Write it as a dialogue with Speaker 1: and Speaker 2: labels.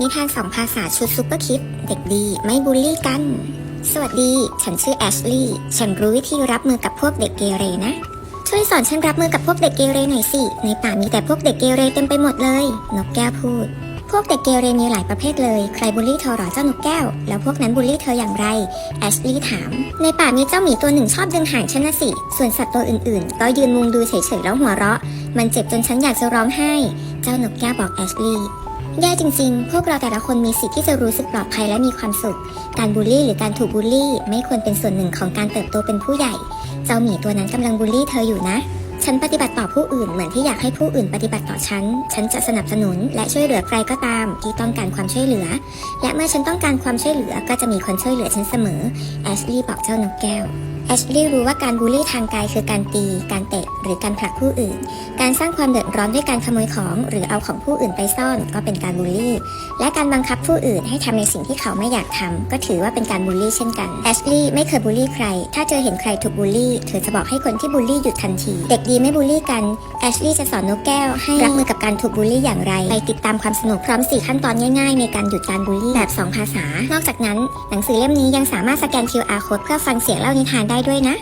Speaker 1: นิทานสองภาษาชุดซุปเปอร์คิดเด็กดีไม่บูลลี่กัน สวัสดี ฉันชื่อแอชลีย์ฉันรู้วิธีรับมือกับพวกเด็กเกเรนะ ช่วยสอนฉันรับมือกับพวกเด็กเกเรหน่อยสิ ในป่ามีแต่พวกเด็กเกเรเต็มไปหมดเลย นกแก้วพูด พวกเด็กเกเรมีหลายประเภทเลย ใครบูลลี่เธอหรอเจ้านกแก้ว แล้วพวกนั้นบูลลี่เธออย่างไร แอชลีย์ถาม ในป่ามีเจ้าหมีตัวหนึ่งชอบดึงหางฉันนะสิ ส่วนสัตว์ตัวอื่นๆ ก็ยืนมุงดูเฉยๆแล้วหัวเราะ มันเจ็บจนฉันอยากจะร้องไห้ เจ้านกแก้วบอกแอชลีย์ แย่จริงๆ พวกเราแต่ละคนมีสิทธิ์ที่จะรู้สึกปลอดภัยและมีความสุข การบูลลี่หรือการถูกบูลลี่ ไม่ควรเป็นส่วนหนึ่งของการเติบโตเป็นผู้ใหญ่ เจ้าหมีตัวนั้นกำลังบูลลี่เธออยู่นะ ฉันปฏิบัติต่อผู้อื่นเหมือนที่อยากให้ผู้อื่นปฏิบัติต่อฉัน ฉันจะสนับสนุนและช่วยเหลือใครก็ตาม ที่ต้องการความช่วยเหลือ และเมื่อฉันต้องการความช่วยเหลือก็จะมีคนช่วยเหลือฉันเสมอ แอชลีย์บอกเจ้านกแก้ว แอชลีย์รู้ว่าการบูลลี่ทางกายคือการตี การเตะ หรือการผลักผู้อื่น การสร้างความเดือดร้อนด้วยการขโมยของ หรือเอาของผู้อื่นไปซ่อนก็เป็นการบูลลี่ และการบังคับผู้อื่นให้ทำในสิ่งที่เขาไม่อยากทำก็ถือว่าเป็นการบูลลี่เช่นกันแอชลีย์ไม่เคยบูลลี่ใคร ถ้าเธอเห็นใครถูกบูลลี่ เธอจะบอกให้คนที่บูลลี่หยุดทันที เด็กดีไม่บูลลี่กันแอชลีย์จะสอนนกแก้วให้รับมือกับการถูกบูลลี่อย่างไร ไปติดตามความสนุกพร้อม 4 ขั้นตอนง่ายๆ ในการหยุดการบูลลี่แบบ 2 ภาษา นอกจากนั้น หนังสือเล่มนี้ยังสามารถสแกน QR code เพื่อฟังเสียงเล่านิทานได้ด้วยนะ